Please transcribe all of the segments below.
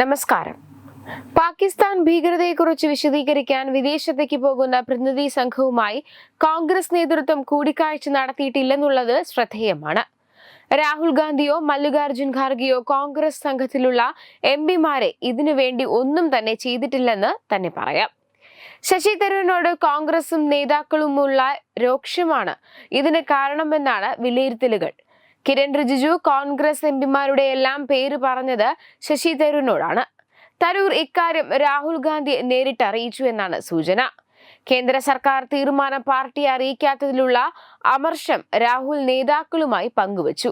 നമസ്കാരം. പാകിസ്ഥാൻ ഭീകരതയെക്കുറിച്ച് വിശദീകരിക്കാൻ വിദേശത്തേക്ക് പോകുന്ന പ്രതിനിധി സംഘവുമായി കോൺഗ്രസ് നേതൃത്വം കൂടിക്കാഴ്ച നടത്തിയിട്ടില്ലെന്നുള്ളത് ശ്രദ്ധേയമാണ്. രാഹുൽ ഗാന്ധിയോ മല്ലികാർജുൻ ഖാർഗെയോ കോൺഗ്രസ് സംഘത്തിലുള്ള എം പിമാരെ ഇതിനു വേണ്ടി ഒന്നും തന്നെ ചെയ്തിട്ടില്ലെന്ന് തന്നെ പറയാം. ശശി തരൂരിനോട് കോൺഗ്രസും നേതാക്കളുമുള്ള രോക്ഷമാണ് ഇതിന് കാരണമെന്നാണ് വിലയിരുത്തലുകൾ. കിരൺ റിജിജു കോൺഗ്രസ് എംപിമാരുടെ എല്ലാം പേര് പറഞ്ഞത് ശശി തരൂരിനോടാണ്. തരൂർ ഇക്കാര്യം രാഹുൽ ഗാന്ധിയെ നേരിട്ട് അറിയിച്ചു എന്നാണ് സൂചന. കേന്ദ്ര സർക്കാർ തീരുമാനം പാർട്ടിയെ അറിയിക്കാത്തതിലുള്ള അമർഷം രാഹുൽ നേതാക്കളുമായി പങ്കുവച്ചു.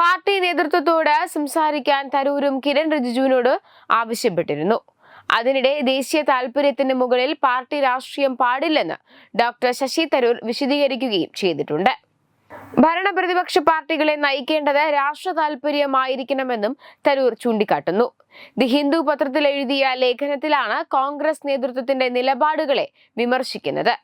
പാർട്ടി നേതൃത്വത്തോട് സംസാരിക്കാൻ തരൂരും കിരൺ റിജിജുവിനോട് ആവശ്യപ്പെട്ടിരുന്നു. അതിനിടെ ദേശീയ താൽപര്യത്തിന് മുകളിൽ പാർട്ടി രാഷ്ട്രീയം പാടില്ലെന്ന് ഡോക്ടർ ശശി തരൂർ വിശദീകരിക്കുകയും ചെയ്തിട്ടുണ്ട്. ഭരണ പ്രതിപക്ഷ പാർട്ടികളെ നയിക്കേണ്ടത് രാഷ്ട്ര താല്പര്യമായിരിക്കണമെന്നും തരൂർ ചൂണ്ടിക്കാട്ടുന്നു. ദി ഹിന്ദു പത്രത്തിൽ എഴുതിയ ലേഖനത്തിലാണ് കോൺഗ്രസ് നേതൃത്വത്തിന്റെ നിലപാടുകളെ വിമർശിക്കുന്നത്.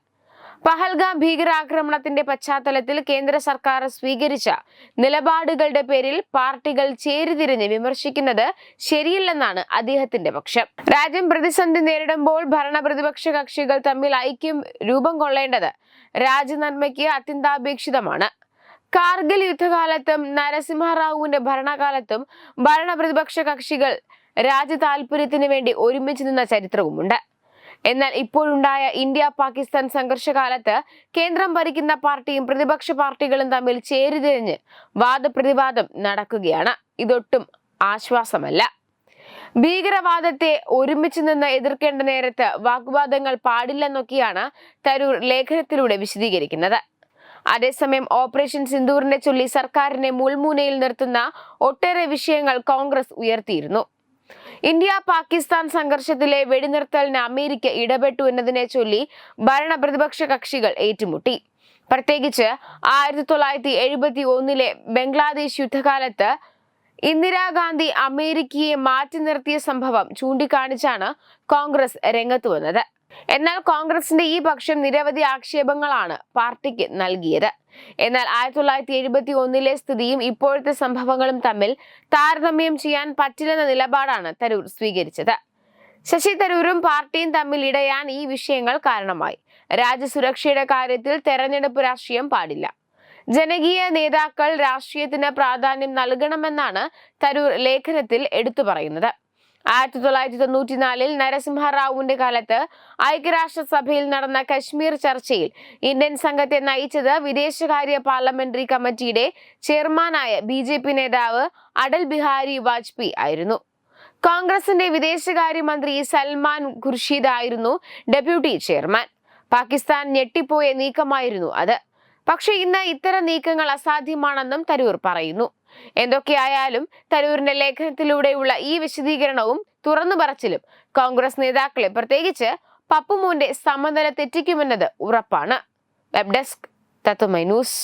പഹൽഗാം ഭീകരാക്രമണത്തിന്റെ പശ്ചാത്തലത്തിൽ കേന്ദ്ര സർക്കാർ സ്വീകരിച്ച നിലപാടുകളുടെ പേരിൽ പാർട്ടികൾ ചേരിതിരിഞ്ഞ് വിമർശിക്കുന്നത് ശരിയല്ലെന്നാണ് അദ്ദേഹത്തിന്റെ പക്ഷം. രാജ്യം പ്രതിസന്ധി നേരിടുമ്പോൾ ഭരണപ്രതിപക്ഷ കക്ഷികൾ തമ്മിൽ ഐക്യം രൂപം കൊള്ളേണ്ടത് രാജ്യനന്മയ്ക്ക് അത്യന്താപേക്ഷിതമാണ്. കാർഗിൽ യുദ്ധകാലത്തും നരസിംഹറാവുവിന്റെ ഭരണകാലത്തും ഭരണപ്രതിപക്ഷ കക്ഷികൾ രാജ്യ താല്പര്യത്തിന് വേണ്ടി ഒരുമിച്ച് നിന്ന ചരിത്രവുമുണ്ട്. എന്നാൽ ഇപ്പോഴുണ്ടായ ഇന്ത്യ പാകിസ്ഥാൻ സംഘർഷകാലത്ത് കേന്ദ്രം ഭരിക്കുന്ന പാർട്ടിയും പ്രതിപക്ഷ പാർട്ടികളും തമ്മിൽ ചേരിതിരിഞ്ഞ് വാദപ്രതിവാദം നടക്കുകയാണ്. ഇതൊട്ടും ആശ്വാസമല്ല. ഭീകരവാദത്തെ ഒരുമിച്ച് നിന്ന് എതിർക്കേണ്ട നേരത്ത് വാഗ്വാദങ്ങൾ പാടില്ലെന്നൊക്കെയാണ് തരൂർ ലേഖനത്തിലൂടെ വിശദീകരിക്കുന്നത്. അതേസമയം ഓപ്പറേഷൻ സിന്ദൂറിനെ ചൊല്ലി സർക്കാരിനെ മുൾമുനയിൽ നിർത്തുന്ന ഒട്ടേറെ വിഷയങ്ങൾ കോൺഗ്രസ് ഉയർത്തിയിരുന്നു. ഇന്ത്യ പാകിസ്ഥാൻ സംഘർഷത്തിലെ വെടിനിർത്തലിന് അമേരിക്ക ഇടപെട്ടു എന്നതിനെ ചൊല്ലി ഭരണ പ്രതിപക്ഷ കക്ഷികൾ ഏറ്റുമുട്ടി. പ്രത്യേകിച്ച് ആയിരത്തി തൊള്ളായിരത്തി എഴുപത്തി ഒന്നിലെ ബംഗ്ലാദേശ് യുദ്ധകാലത്ത് ഇന്ദിരാഗാന്ധി അമേരിക്കയെ മാറ്റി നിർത്തിയ സംഭവം ചൂണ്ടിക്കാണിച്ചാണ് കോൺഗ്രസ് രംഗത്ത് വന്നത്. എന്നാൽ കോൺഗ്രസിന്റെ ഈ പക്ഷം നിരവധി ആക്ഷേപങ്ങളാണ് പാർട്ടിക്ക് നൽകിയത്. എന്നാൽ ആയിരത്തി തൊള്ളായിരത്തി എഴുപത്തി ഒന്നിലെ സ്ഥിതിയും ഇപ്പോഴത്തെ സംഭവങ്ങളും തമ്മിൽ താരതമ്യം ചെയ്യാൻ പറ്റില്ലെന്ന നിലപാടാണ് തരൂർ സ്വീകരിച്ചത്. ശശി തരൂരും പാർട്ടിയും തമ്മിൽ ഇടയാൻ ഈ വിഷയങ്ങൾ കാരണമായി. രാജ്യസുരക്ഷയുടെ കാര്യത്തിൽ തെരഞ്ഞെടുപ്പ് രാഷ്ട്രീയം പാടില്ല. ജനകീയ നേതാക്കൾ രാഷ്ട്രീയത്തിന് പ്രാധാന്യം നൽകണമെന്നാണ് തരൂർ ലേഖനത്തിൽ എടുത്തു പറയുന്നത്. ആയിരത്തി തൊള്ളായിരത്തി തൊണ്ണൂറ്റിനാലിൽ നരസിംഹറാവുവിന്റെ കാലത്ത് ഐക്യരാഷ്ട്രസഭയിൽ നടന്ന കശ്മീർ ചർച്ചയിൽ ഇന്ത്യൻ സംഘത്തെ നയിച്ചത് വിദേശകാര്യ പാർലമെന്ററി കമ്മിറ്റിയുടെ ചെയർമാനായ ബി ജെ പി നേതാവ് അടൽ ബിഹാരി വാജ്പേയി ആയിരുന്നു. കോൺഗ്രസിന്റെ വിദേശകാര്യമന്ത്രി സൽമാൻ ഖുർഷീദ് ആയിരുന്നു ഡെപ്യൂട്ടി ചെയർമാൻ. പാകിസ്ഥാൻ ഞെട്ടിപ്പോയ നീക്കമായിരുന്നു അത്. പക്ഷേ ഇന്ന് ഇത്തരം നീക്കങ്ങൾ അസാധ്യമാണെന്നും തരൂർ പറയുന്നു. എന്തൊക്കെയായാലും തരൂരിന്റെ ലേഖനത്തിലൂടെയുള്ള ഈ വിശദീകരണവും തുറന്നു പറച്ചിലും കോൺഗ്രസ് നേതാക്കളെ പ്രത്യേകിച്ച് പപ്പുമോന്റെ സമനില തെറ്റിക്കുമെന്നത് ഉറപ്പാണ്. Web desk Tatwamayi news.